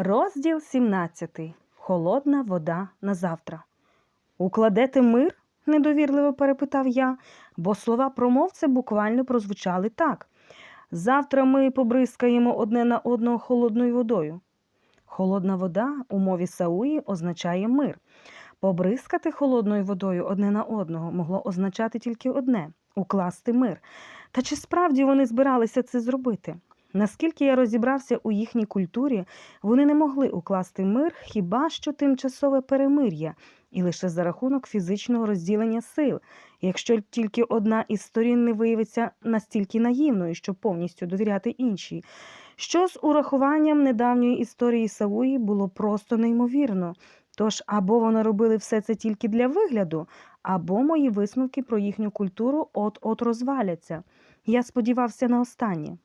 Розділ 17. Холодна вода на завтра. Укладете мир? недовірливо перепитав я, бо слова промовця буквально прозвучали так. Завтра ми побризкаємо одне на одного холодною водою. Холодна вода у мові Сауї означає мир. Побризкати холодною водою одне на одного могло означати тільки одне укласти мир. Та чи справді вони збиралися це зробити? Наскільки я розібрався у їхній культурі, вони не могли укласти мир хіба що тимчасове перемир'я, і лише за рахунок фізичного розділення сил, якщо тільки одна із сторін не виявиться настільки наївною, щоб повністю довіряти іншій. Що з урахуванням недавньої історії Сауї було просто неймовірно. Тож або вони робили все це тільки для вигляду, або мої висновки про їхню культуру от-от розваляться. Я сподівався на останнє.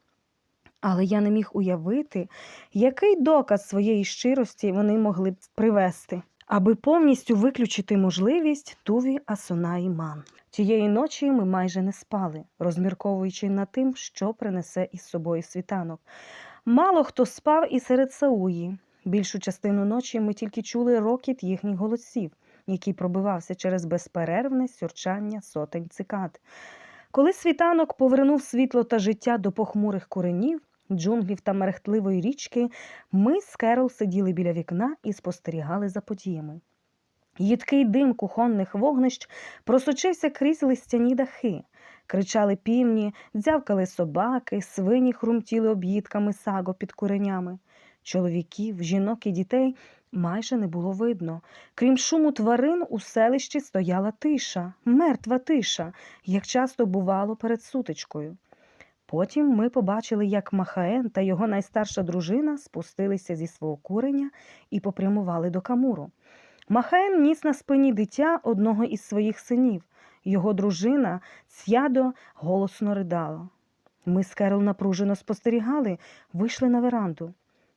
Але я не міг уявити, який доказ своєї щирості вони могли б привести, аби повністю виключити можливість Туві Асунаї Ман. Тієї ночі ми майже не спали, розмірковуючи над тим, що принесе із собою світанок. Мало хто спав і серед Сауї. Більшу частину ночі ми тільки чули рокіт їхніх голосів, який пробивався через безперервне сюрчання сотень цикад. Коли світанок повернув світло та життя до похмурих куренів, джунглів та мерехтливої річки, ми з Керол сиділи біля вікна і спостерігали за подіями. Їдкий дим кухонних вогнищ просочився крізь листяні дахи. Кричали півні, дзявкали собаки, свині хрумтіли об'їдками саго під куренями. Чоловіків, жінок і дітей майже не було видно. Крім шуму тварин, у селищі стояла тиша, мертва тиша, як часто бувало перед сутичкою. Потім ми побачили, як Махаен та його найстарша дружина спустилися зі свого куреня і попрямували до Камуру. Махаен ніс на спині дитя одного із своїх синів. Його дружина Цядо голосно ридала. Ми з Керол напружено спостерігали, вийшли на веранду.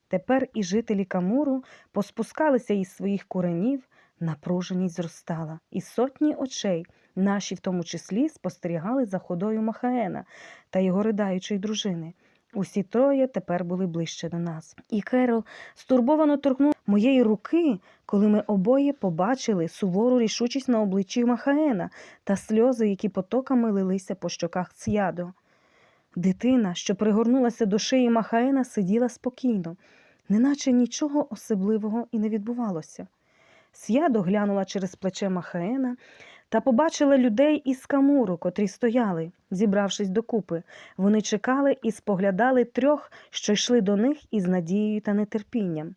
Тепер і жителі Камуру поспускалися із своїх куренів, напруженість зростала, і сотні очей, наші в тому числі, спостерігали за ходою Махаена та його ридаючої дружини. Усі троє тепер були ближче до нас. І Керол стурбовано торкнув моєї руки, коли ми обоє побачили сувору рішучість на обличчі Махаена та сльози, які потоками лилися по щоках цядо. Дитина, що пригорнулася до шиї Махаена, сиділа спокійно, неначе нічого особливого і не відбувалося. С'ядо глянула через плече Махаена та побачила людей із камуру, котрі стояли, зібравшись докупи. Вони чекали і споглядали трьох, що йшли до них із надією та нетерпінням.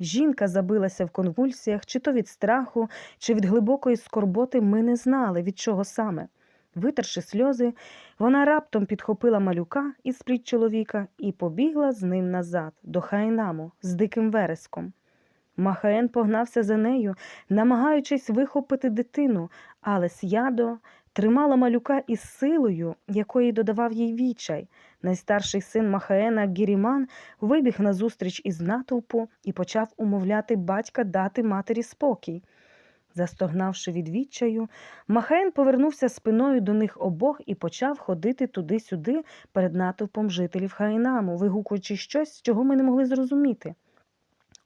Жінка забилася в конвульсіях, чи то від страху, чи від глибокої скорботи ми не знали, від чого саме. Витерши сльози, вона раптом підхопила малюка із пліт чоловіка і побігла з ним назад, до Хайнаму, з диким вереском. Махаен погнався за нею, намагаючись вихопити дитину, але С'ядо тримала малюка із силою, якої додавав їй відчай. Найстарший син Махаена Гіріман вибіг назустріч із натовпу і почав умовляти батька дати матері спокій. Застогнавши від відчаю, Махаен повернувся спиною до них обох і почав ходити туди-сюди перед натовпом жителів Хайнаму, вигукуючи щось, чого ми не могли зрозуміти.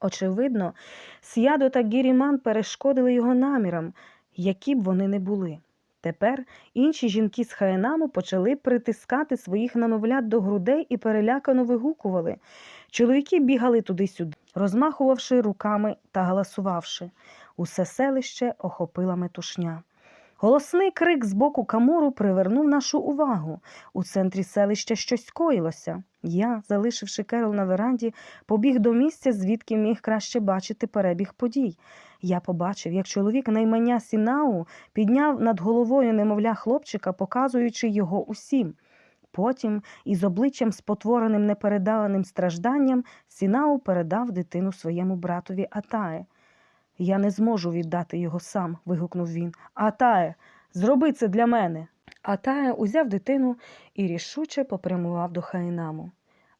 Очевидно, С'ядо та Гіріман перешкодили його намірам, які б вони не були. Тепер інші жінки з Хаенаму почали притискати своїх намовлят до грудей і перелякано вигукували. Чоловіки бігали туди-сюди, розмахувавши руками та галасувавши. Усе селище охопила метушня. Голосний крик з боку камуру привернув нашу увагу. У центрі селища щось коїлося. Я, залишивши Керол на веранді, побіг до місця, звідки міг краще бачити перебіг подій. Я побачив, як чоловік наймення Сінау підняв над головою немовля хлопчика, показуючи його усім. Потім, із обличчям спотвореним непередаваним стражданням, Сінау передав дитину своєму братові Атае. Я не зможу віддати його сам, вигукнув він. Атае, зроби це для мене. Атає узяв дитину і рішуче попрямував до Хайнаму.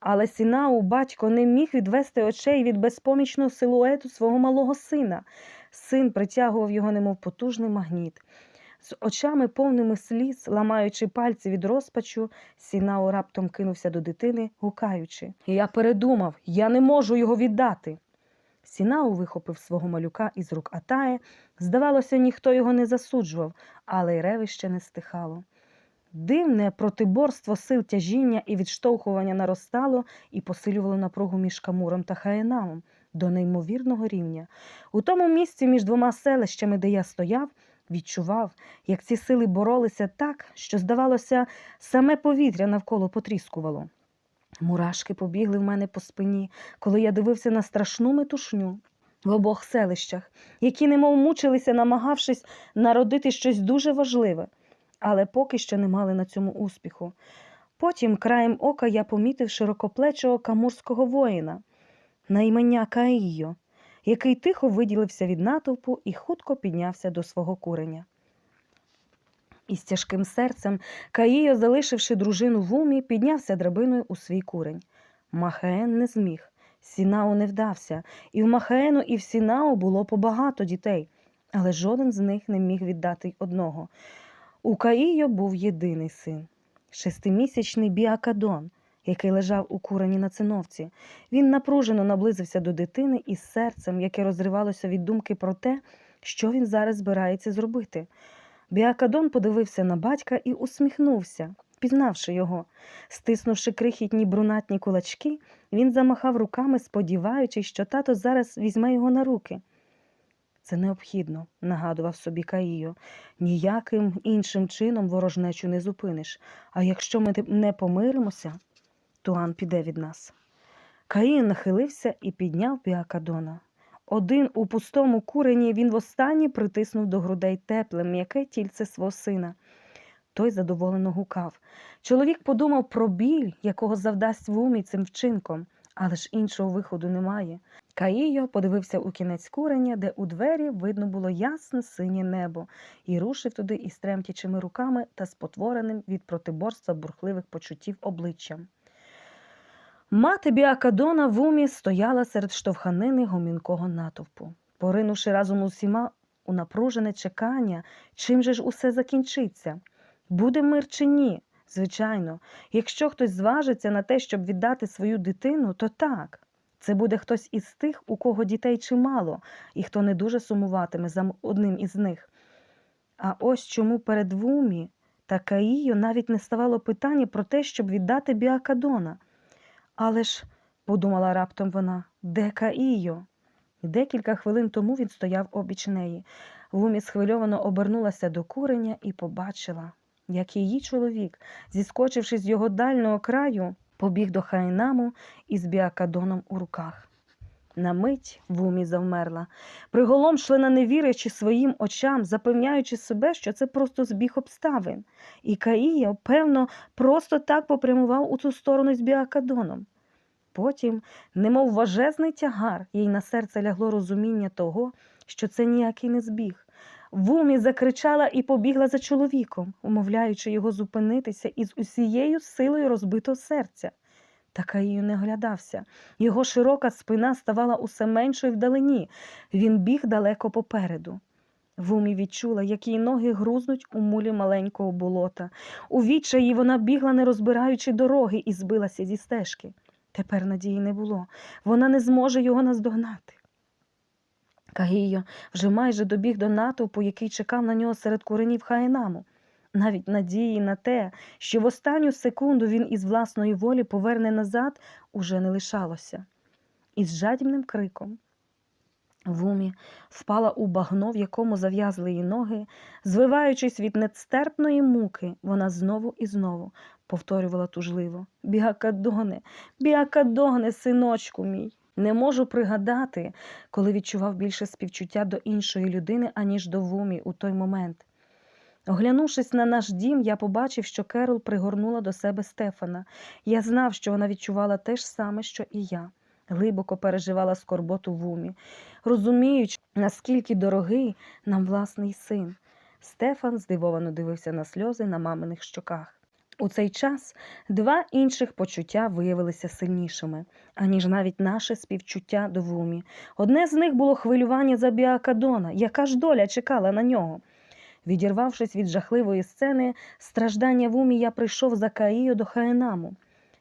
Але Сінау батько не міг відвести очей від безпомічного силуету свого малого сина. Син притягував його, немов потужний магніт. З очами повними сліз, ламаючи пальці від розпачу, Сінао раптом кинувся до дитини, гукаючи Я передумав, я не можу його віддати. Сінау вихопив свого малюка із рук Атає. Здавалося, ніхто його не засуджував, але й ревище не стихало. Дивне протиборство сил тяжіння і відштовхування наростало і посилювало напругу між Камуром та Хаєнамом до неймовірного рівня. У тому місці між двома селищами, де я стояв, відчував, як ці сили боролися так, що, здавалося, саме повітря навколо потріскувало. Мурашки побігли в мене по спині, коли я дивився на страшну метушню в обох селищах, які немов мучилися, намагавшись народити щось дуже важливе, але поки що не мали на цьому успіху. Потім, краєм ока, я помітив широкоплечого камурського воїна на імення Каїйо, який тихо виділився від натовпу і хутко піднявся до свого куреня. Із тяжким серцем Каїо, залишивши дружину в умі, піднявся драбиною у свій курень. Махаен не зміг, Сінао не вдався, і в Махаену, і в Сінао було побагато дітей, але жоден з них не міг віддати одного. У Каїо був єдиний син шестимісячний Біакадон, який лежав у курені на циновці. Він напружено наблизився до дитини із серцем, яке розривалося від думки про те, що він зараз збирається зробити. Біакадон подивився на батька і усміхнувся, пізнавши його. Стиснувши крихітні брунатні кулачки, він замахав руками, сподіваючись, що тато зараз візьме його на руки. Це необхідно, нагадував собі Каїо. Ніяким іншим чином ворожнечу не зупиниш. А якщо ми не помиримося, Туан піде від нас. Каїн нахилився і підняв Біакадона. Один у пустому курені він востаннє притиснув до грудей тепле, м'яке тільце свого сина. Той задоволено гукав. Чоловік подумав про біль, якого завдасть вумі цим вчинком, але ж іншого виходу немає. Каїо подивився у кінець куреня, де у двері видно було ясне синє небо, і рушив туди із тремтячими руками та спотвореним від протиборства бурхливих почуттів обличчям. Мати Біакадона в умі стояла серед штовханини гомінкого натовпу, поринувши разом усіма у напружене чекання, чим же ж усе закінчиться. Буде мир чи ні? Звичайно, якщо хтось зважиться на те, щоб віддати свою дитину, то так. Це буде хтось із тих, у кого дітей чимало, і хто не дуже сумуватиме за одним із них. А ось чому перед Вумі та Каїо навіть не ставало питання про те, щоб віддати Біакадона. Але ж, подумала раптом вона, де Каїо? Декілька хвилин тому він стояв обіч неї. Вумі схвильовано обернулася до куреня і побачила, як її чоловік, зіскочивши з його дальнього краю, побіг до Хайнаму із біакадоном у руках. На мить Вумі завмерла, приголомшлена, не вірячи своїм очам, запевняючи себе, що це просто збіг обставин. І Каїя, певно, просто так попрямував у цю сторону з біакадоном. Потім, немов важезний тягар, їй на серце лягло розуміння того, що це ніякий не збіг. Вумі закричала і побігла за чоловіком, умовляючи його зупинитися із усією силою розбитого серця. Та Каїю не оглядався. Його широка спина ставала усе меншою вдалині. Він біг далеко попереду. Вумі відчула, як її ноги грузнуть у мулі маленького болота. У відчаї вона бігла, не розбираючи дороги, і збилася зі стежки. Тепер надії не було. Вона не зможе його наздогнати. Кагійо вже майже добіг до натовпу, який чекав на нього серед куренів Хаїнаму. Навіть надії на те, що в останню секунду він із власної волі поверне назад, уже не лишалося. Із жадібним криком Вумі впала у багно, в якому зав'язли її ноги, звиваючись від нестерпної муки, вона знову і знову повторювала тужливо Біакадоне, біакадоне, синочку мій. Не можу пригадати, коли відчував більше співчуття до іншої людини, аніж до Вумі у той момент. Оглянувшись на наш дім, я побачив, що Керол пригорнула до себе Стефана. Я знав, що вона відчувала те ж саме, що і я. Глибоко переживала скорботу в умі, розуміючи, наскільки дорогий нам власний син. Стефан здивовано дивився на сльози на маминих щоках. У цей час два інших почуття виявилися сильнішими, аніж навіть наше співчуття до Вумі. Одне з них було хвилювання за Біакадона, яка ж доля чекала на нього. Відірвавшись від жахливої сцени, страждання Вумі, я прийшов за Каїю до Хаенаму.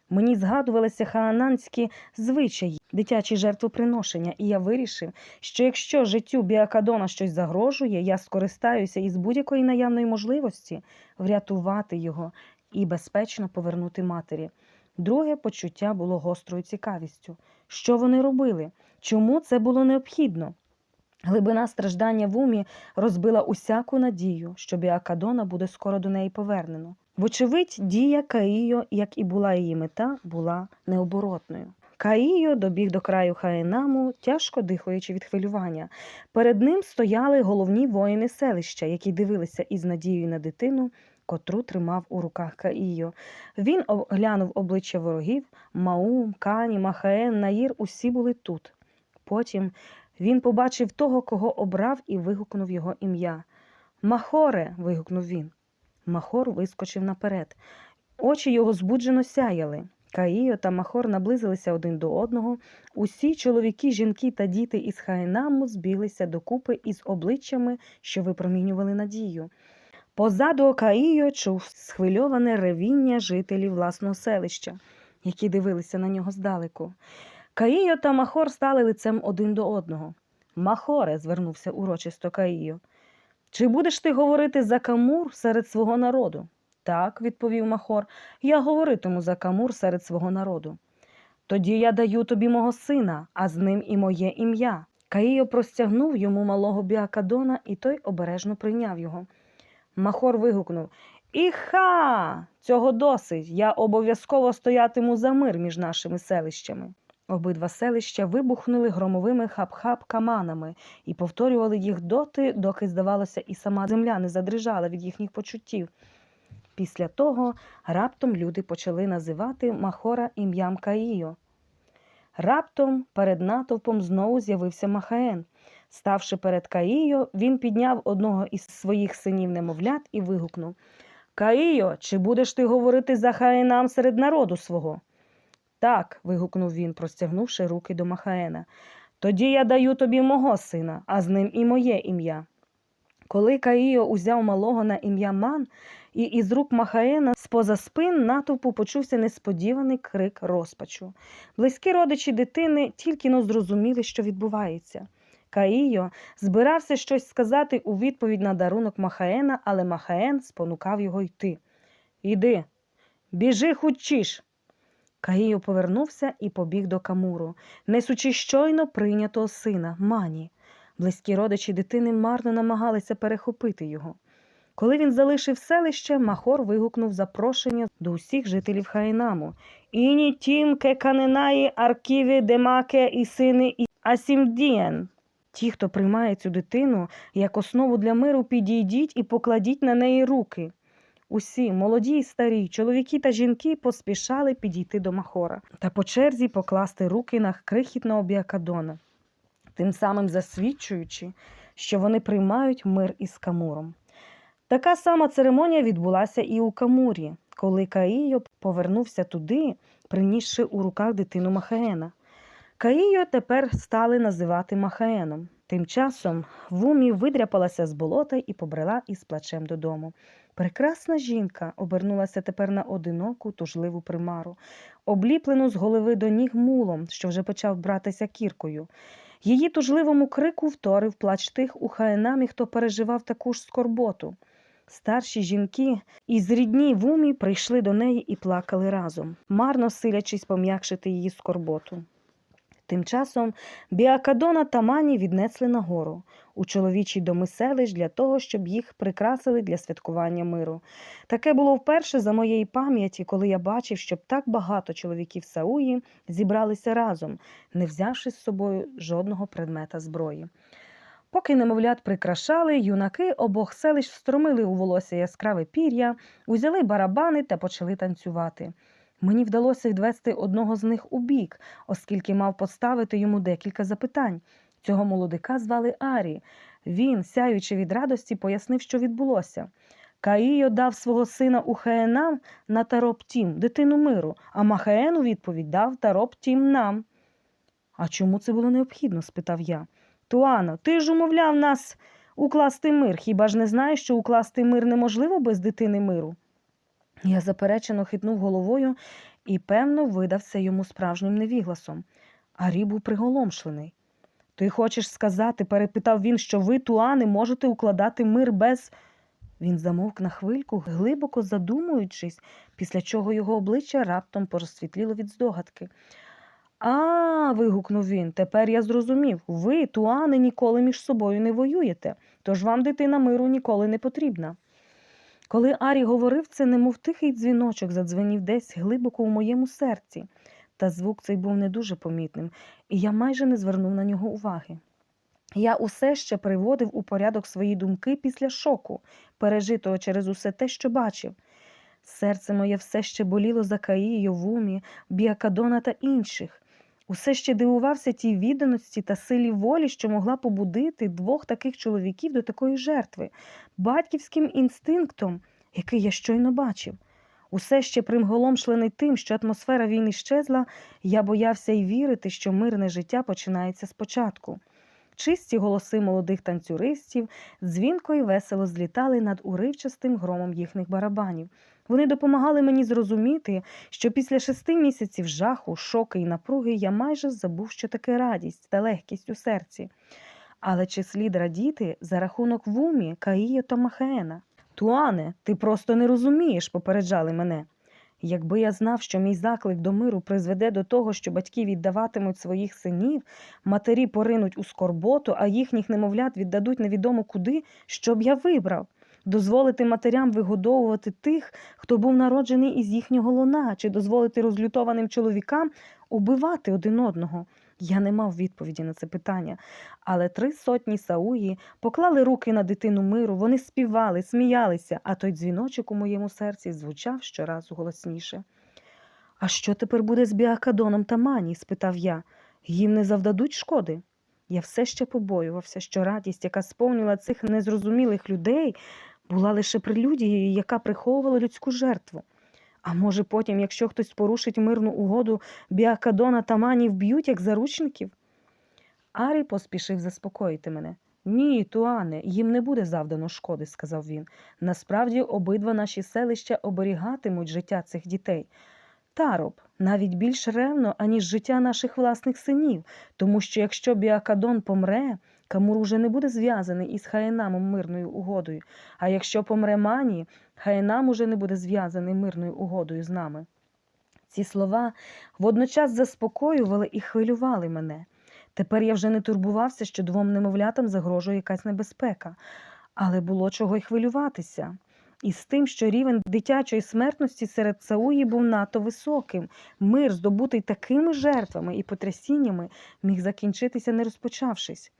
Мені згадувалися хаананські звичаї, дитячі жертвоприношення, і я вирішив, що якщо життю Біакадона щось загрожує, я скористаюся із будь-якої наявної можливості врятувати його і безпечно повернути матері. Друге почуття було гострою цікавістю. Що вони робили? Чому це було необхідно? Глибина страждання в умі розбила усяку надію, що Біакадона буде скоро до неї повернено. Вочевидь, дія Каїо, як і була її мета, була необоротною. Каїо добіг до краю Хаенаму, тяжко дихаючи від хвилювання. Перед ним стояли головні воїни селища, які дивилися із надією на дитину, котру тримав у руках Каїо. Він оглянув обличчя ворогів Маум, Кані, Махаен, Наїр усі були тут. Потім він побачив того, кого обрав, і вигукнув його ім'я. Махоре. вигукнув він. Махор вискочив наперед. Очі його збуджено сяяли. Каїо та Махор наблизилися один до одного. Усі чоловіки, жінки та діти із Хаенаму збіглися докупи із обличчями, що випромінювали надію. Позаду Каїо чув схвильоване ревіння жителів власного селища, які дивилися на нього здалеку. Каїо та Махор стали лицем один до одного. Махоре, звернувся урочисто Каїо. Чи будеш ти говорити за Камур серед свого народу? Так, відповів Махор, я говоритиму за Камур серед свого народу. Тоді я даю тобі мого сина, а з ним і моє ім'я. Каїо простягнув йому малого Біакадона, і той обережно прийняв його. Махор вигукнув Іха! Цього досить. Я обов'язково стоятиму за мир між нашими селищами. Обидва селища вибухнули громовими хап-хап-каманами і повторювали їх доти, доки, здавалося, і сама земля не задрижала від їхніх почуттів. Після того раптом люди почали називати Махора ім'ям Каїо. Раптом перед натовпом знову з'явився Махаен. Ставши перед Каїо, він підняв одного із своїх синів немовлят і вигукнув Каїо, чи будеш ти говорити за Хаенам серед народу свого? Так, вигукнув він, простягнувши руки до Махаена. Тоді я даю тобі мого сина, а з ним і моє ім'я. Коли Каїо узяв малого на ім'я Ман, і із рук Махаена з-поза спин натовпу почувся несподіваний крик розпачу. Близькі родичі дитини тільки но зрозуміли, що відбувається. Каїо збирався щось сказати у відповідь на дарунок Махаена, але Махаен спонукав його йти. Іди, біжи хутчіш. Каїо повернувся і побіг до Камуру, несучи щойно прийнятого сина, мані. Близькі родичі дитини марно намагалися перехопити його. Коли він залишив селище, Махор вигукнув запрошення до усіх жителів Хайнаму. Іні тім ке каненаї арківі демаке і сини і асімдієн. Ті, хто приймає цю дитину як основу для миру, підійдіть і покладіть на неї руки. Усі, молоді й старі, чоловіки та жінки поспішали підійти до Махора та по черзі покласти руки на крихітного біакадона, тим самим засвідчуючи, що вони приймають мир із Камуром. Така сама церемонія відбулася і у Камурі, коли Каїо повернувся туди, принісши у руках дитину Махаена. Каїо тепер стали називати Махаеном. Тим часом Вумі видряпалася з болота і побрела із плачем додому. Прекрасна жінка обернулася тепер на одиноку, тужливу примару, обліплену з голови до ніг мулом, що вже почав братися кіркою. Її тужливому крику вторив плач тих у хаенамі, хто переживав таку ж скорботу. Старші жінки із рідні вумі прийшли до неї і плакали разом, марно силячись пом'якшити її скорботу. Тим часом Біакадона та Мані віднесли нагору у чоловічі доми селищ для того, щоб їх прикрасили для святкування миру. Таке було вперше за моєї пам'яті, коли я бачив, щоб так багато чоловіків Сауї зібралися разом, не взявши з собою жодного предмета зброї. Поки немовлят прикрашали, юнаки обох селищ встромили у волосся яскраве пір'я, узяли барабани та почали танцювати. Мені вдалося відвести одного з них у бік, оскільки мав поставити йому декілька запитань. Цього молодика звали Арі. Він, сяючи від радості, пояснив, що відбулося. Каїо дав свого сина у Хаенам на Тароптім, дитину миру, а Махаен у відповідь дав Тароптім нам. А чому це було необхідно? спитав я. Туано, ти ж умовляв нас укласти мир. Хіба ж не знаєш, що укласти мир неможливо без дитини миру? Я заперечено хитнув головою і, певно, видався йому справжнім невігласом. Арі був приголомшлений. Ти хочеш сказати, перепитав він, що ви, туани, можете укладати мир без. Він замовк на хвильку, глибоко задумуючись, після чого його обличчя раптом порозсвітліло від здогадки. А, вигукнув він, тепер я зрозумів. Ви, туани, ніколи між собою не воюєте, тож вам дитина миру ніколи не потрібна. Коли Арі говорив це, немов тихий дзвіночок задзвенів десь глибоко у моєму серці, та звук цей був не дуже помітним, і я майже не звернув на нього уваги. Я усе ще приводив у порядок свої думки після шоку, пережитого через усе те, що бачив. Серце моє все ще боліло за Каїю, Вумі, Біакадона та інших. Усе ще дивувався тій відданості та силі волі, що могла побудити двох таких чоловіків до такої жертви, батьківським інстинктом, який я щойно бачив. Усе ще примголомшлений тим, що атмосфера війни щезла, я боявся й вірити, що мирне життя починається спочатку. Чисті голоси молодих танцюристів дзвінко й весело злітали над уривчастим громом їхніх барабанів. Вони допомагали мені зрозуміти, що після шести місяців жаху, шоки і напруги я майже забув, що таке радість та легкість у серці. Але чи слід радіти за рахунок Вумі, Каїо та Махеена? Туане, ти просто не розумієш, попереджали мене. Якби я знав, що мій заклик до миру призведе до того, що батьки віддаватимуть своїх синів, матері поринуть у скорботу, а їхніх немовлят віддадуть невідомо куди, що б я вибрав? Дозволити матерям вигодовувати тих, хто був народжений із їхнього лона, чи дозволити розлютованим чоловікам убивати один одного? Я не мав відповіді на це питання, але три сотні сауї поклали руки на дитину миру, вони співали, сміялися, а той дзвіночок у моєму серці звучав щораз голосніше. А що тепер буде з Біакадоном та Мані? спитав я. Їм не завдадуть шкоди? Я все ще побоювався, що радість, яка сповнила цих незрозумілих людей, була лише прелюдією, яка приховувала людську жертву. А може, потім, якщо хтось порушить мирну угоду, Біакадона та Мані вб'ють як заручників? Арі поспішив заспокоїти мене. Ні, Туане, їм не буде завдано шкоди, сказав він. Насправді обидва наші селища оберігатимуть життя цих дітей. Тароб навіть більш ревно, аніж життя наших власних синів, тому що якщо Біакадон помре, Камур уже не буде зв'язаний із Хаєнамом мирною угодою, а якщо помре Мані, Хаєнам уже не буде зв'язаний мирною угодою з нами. Ці слова водночас заспокоювали і хвилювали мене. Тепер я вже не турбувався, що двом немовлятам загрожує якась небезпека, але було чого й хвилюватися. І з тим, що рівень дитячої смертності серед Сауї був надто високим, мир, здобутий такими жертвами і потрясіннями, міг закінчитися, не розпочавшись.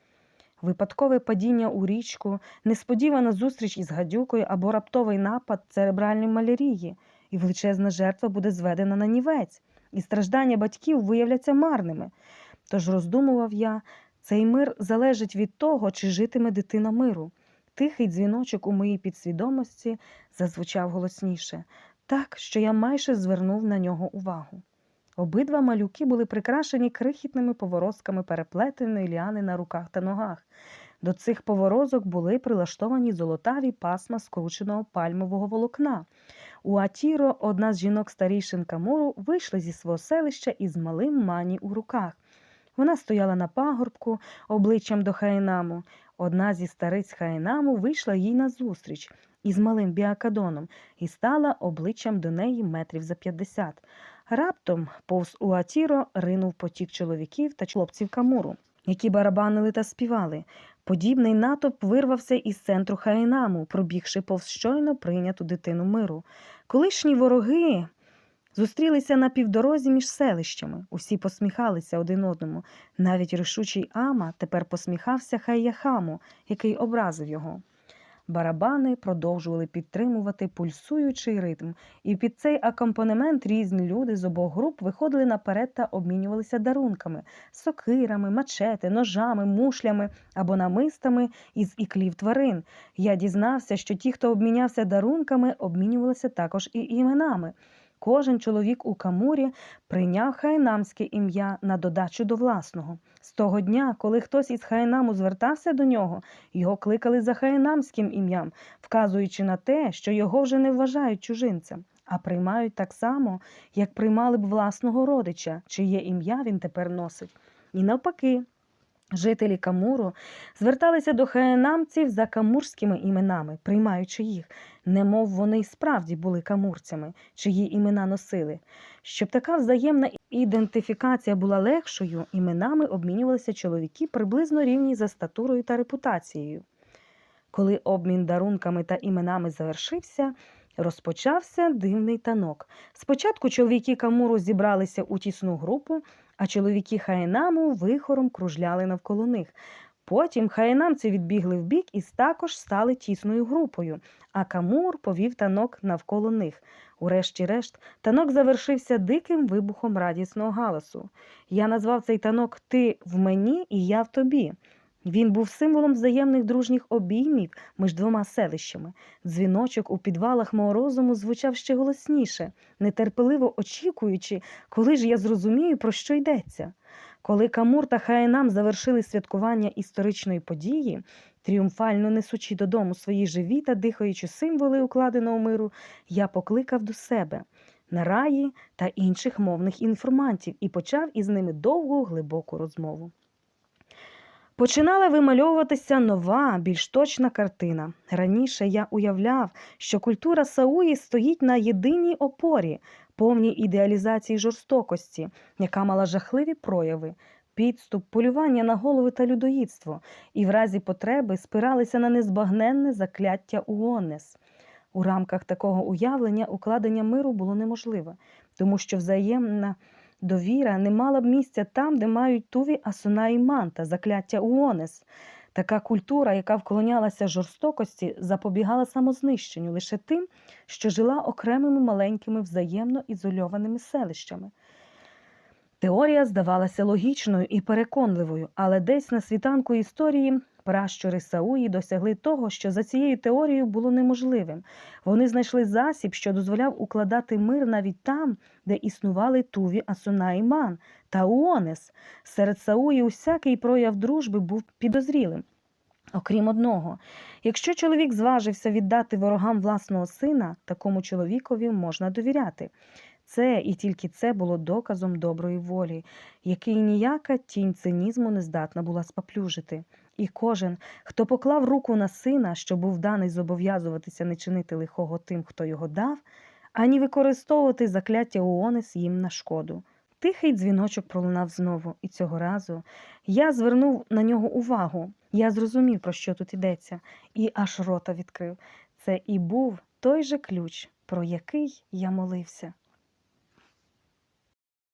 Випадкове падіння у річку, несподівана зустріч із гадюкою або раптовий напад церебральної малярії, і величезна жертва буде зведена на нівець, і страждання батьків виявляться марними. Тож роздумував я, цей мир залежить від того, чи житиме дитина миру. Тихий дзвіночок у моїй підсвідомості зазвучав голосніше, так, що я майже звернув на нього увагу. Обидва малюки були прикрашені крихітними поворозками переплетеної ліани на руках та ногах. До цих поворозок були прилаштовані золотаві пасма скрученого пальмового волокна. У Атіро одна з жінок старійшин Камуру вийшла зі свого селища із малим мані у руках. Вона стояла на пагорбку обличчям до Хаїнаму. Одна зі стариць Хаїнаму вийшла їй назустріч із малим біакадоном і стала обличчям до неї метрів за п'ятдесят. Раптом повз Уатіро ринув потік чоловіків та хлопців Камуру, які барабанили та співали. Подібний натовп вирвався із центру Хаїнаму, пробігши повз щойно прийняту дитину миру. Колишні вороги зустрілися на півдорозі між селищами. Усі посміхалися один одному. Навіть рішучий Ама тепер посміхався Хайяхаму, який образив його. Барабани продовжували підтримувати пульсуючий ритм, і під цей акомпанемент різні люди з обох груп виходили наперед та обмінювалися дарунками, сокирами, мачети, ножами, мушлями або намистами із іклів тварин. Я дізнався, що ті, хто обмінявся дарунками, обмінювалися також і іменами. Кожен чоловік у Камурі прийняв хайнамське ім'я на додачу до власного. З того дня, коли хтось із Хайнаму звертався до нього, його кликали за хайнамським ім'ям, вказуючи на те, що його вже не вважають чужинцем. а приймають так само, як приймали б власного родича, чиє ім'я він тепер носить. І навпаки, жителі Камуру зверталися до хаєнамців за камурськими іменами, приймаючи їх, немов вони й справді були камурцями, чиї імена носили. Щоб така взаємна ідентифікація була легшою, іменами обмінювалися чоловіки приблизно рівні за статурою та репутацією. Коли обмін дарунками та іменами завершився, розпочався дивний танок. Спочатку чоловіки Камуру зібралися у тісну групу, а чоловіки Хаєнаму вихором кружляли навколо них. Потім хаєнамці відбігли вбік і також стали тісною групою, а Камур повів танок навколо них. Урешті-решт, танок завершився диким вибухом радісного галасу. Я назвав цей танок Ти в мені і я в тобі. Він був символом взаємних дружніх обіймів між двома селищами. Дзвіночок у підвалах мого розуму звучав ще голосніше, нетерпеливо очікуючи, коли ж я зрозумію, про що йдеться. Коли Камур та Хаєнам завершили святкування історичної події, тріумфально несучи додому свої живі та дихаючи символи укладеного миру, я покликав до себе нараї та інших мовних інформантів і почав із ними довгу глибоку розмову. Починала вимальовуватися нова, більш точна картина. Раніше я уявляв, що культура Сауї стоїть на єдиній опорі, повній ідеалізації жорстокості, яка мала жахливі прояви, підступ, полювання на голови та людоїдство, і в разі потреби спиралися на незбагненне закляття Уоннес. У рамках такого уявлення укладення миру було неможливе, тому що взаємна довіра не мала б місця там, де мають туві Асуна і Манта, закляття Уонес. Така культура, яка вклонялася жорстокості, запобігала самознищенню лише тим, що жила окремими маленькими взаємно ізольованими селищами. Теорія здавалася логічною і переконливою, але десь на світанку історії пращури Сауї досягли того, що за цією теорією було неможливим. Вони знайшли засіб, що дозволяв укладати мир навіть там, де існували Туві Асуна і та Уонес. Серед Сауї усякий прояв дружби був підозрілим. Окрім одного, якщо чоловік зважився віддати ворогам власного сина, такому чоловікові можна довіряти. Це і тільки це було доказом доброї волі, який ніяка тінь цинізму не здатна була спаплюжити. І кожен, хто поклав руку на сина, що був даний зобов'язуватися не чинити лихого тим, хто його дав, ані використовувати закляття Уонес їм на шкоду. Тихий дзвіночок пролунав знову, і цього разу я звернув на нього увагу. Я зрозумів, про що тут йдеться, і аж рота відкрив. Це і був той же ключ, про який я молився.